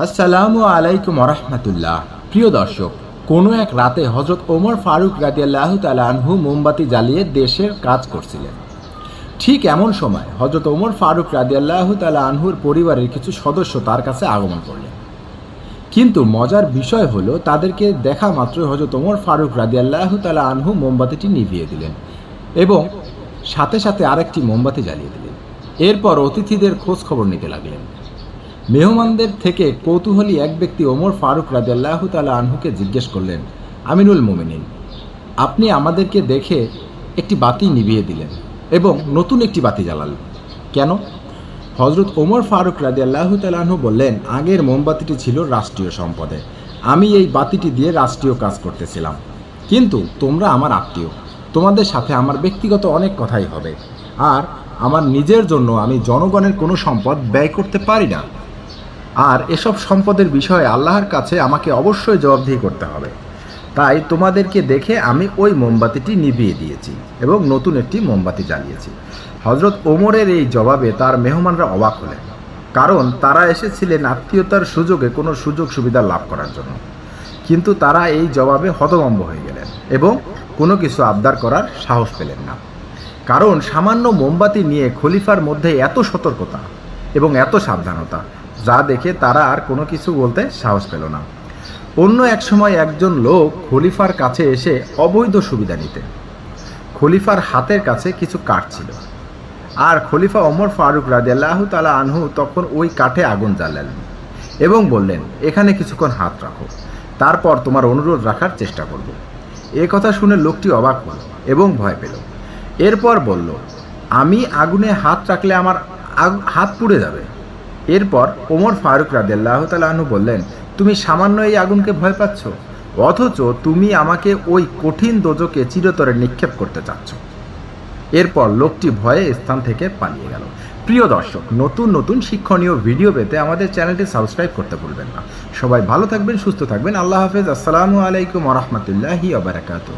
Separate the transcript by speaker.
Speaker 1: আসসালামু আলাইকুম রহমতুল্লাহ প্রিয় দর্শক, কোনো এক রাতে হজরত ওমর ফারুক রাদিয়াল্লাহ তালা আনহু মোমবাতি জ্বালিয়ে দেশের কাজ করছিলেন। ঠিক এমন সময় হজরত ওমর ফারুক রাদিয়াল্লাহ তালা আনহুর পরিবারের কিছু সদস্য তার কাছে আগমন করলেন। কিন্তু মজার বিষয় হলো, তাদেরকে দেখা মাত্র হজরত ওমর ফারুক রাদিয়াল্লাহ তালা আনহু মোমবাতিটি নিভিয়ে দিলেন এবং সাথে সাথে আরেকটি মোমবাতি জ্বালিয়ে দিলেন। এরপর অতিথিদের খোঁজ খবর নিতে লাগলেন। মেহমানদের থেকে কৌতূহলী এক ব্যক্তি ওমর ফারুক রাজাল্লাহ তালা আনহুকে জিজ্ঞেস করলেন, আমিনুল মোমিনিন, আপনি আমাদেরকে দেখে একটি বাতি নিভিয়ে দিলেন এবং নতুন একটি বাতি জ্বালালেন। কেন? হজরত ওমর ফারুক রাজিয়াল্লাহ তালাহু বললেন, আগের মোমবাতিটি ছিল রাষ্ট্রীয় সম্পদে। আমি এই বাতিটি দিয়ে রাষ্ট্রীয় কাজ করতেছিলাম। কিন্তু তোমরা আমার আত্মীয়। তোমাদের সাথে আমার ব্যক্তিগত অনেক কথাই হবে। আর আমার নিজের জন্য আমি জনগণের কোনো সম্পদ ব্যয় করতে পারি না। আর এসব সম্পদের বিষয়ে আল্লাহর কাছে আমাকে অবশ্যই জবাবদিহি করতে হবে। তাই তোমাদেরকে দেখে আমি ওই মোমবাতিটি নিভিয়ে দিয়েছি এবং নতুন একটি মোমবাতি জ্বালিয়েছি। হজরত ওমরের এই জবাবে তার মেহমানরা অবাক হলেন, কারণ তারা এসেছিলেন আত্মীয়তার সুযোগে কোনো সুযোগ সুবিধা লাভ করার জন্য। কিন্তু তারা এই জবাবে হতভম্ব হয়ে গেলেন এবং কোনো কিছু আবদার করার সাহস পেলেন না। কারণ সামান্য মোমবাতি নিয়ে খলিফার মধ্যে এত সতর্কতা এবং এত সাবধানতা যা দেখে তারা আর কোনো কিছু বলতে সাহস পেল না। অন্য এক সময় একজন লোক খলিফার কাছে এসে অবৈধ সুবিধা নিতে। খলিফার হাতের কাছে কিছু কাঠ ছিল। আর খলিফা ওমর ফারুক রাজিয়াল্লাহ তালা আনহু তখন ওই কাঠে আগুন জ্বালালেন এবং বললেন, এখানে কিছুক্ষণ হাত রাখো। তারপর তোমার অনুরোধ রাখার চেষ্টা করব। এ কথা শুনে লোকটি অবাক হল এবং ভয় পেল। এরপর বলল, আমি আগুনে হাত রাখলে আমার হাত পুড়ে যাবে। এরপর ওমর ফারুক রাদিয়াল্লাহ তালাহনু বললেন, তুমি সামান্য এই আগুনকে ভয় পাচ্ছ, অথচ তুমি আমাকে ওই কঠিন দোজকে চিরতরে নিক্ষেপ করতে চাচ্ছ। এরপর লোকটি ভয়ে স্থান থেকে পালিয়ে গেল। প্রিয় দর্শক, নতুন নতুন শিক্ষণীয় ভিডিও পেতে আমাদের চ্যানেলটি সাবস্ক্রাইব করতে ভুলবেন না। সবাই ভালো থাকবেন, সুস্থ থাকবেন। আল্লাহ হাফেজ। আসসালামু আলাইকুম রহমতুল্লাহি আবরাকাতু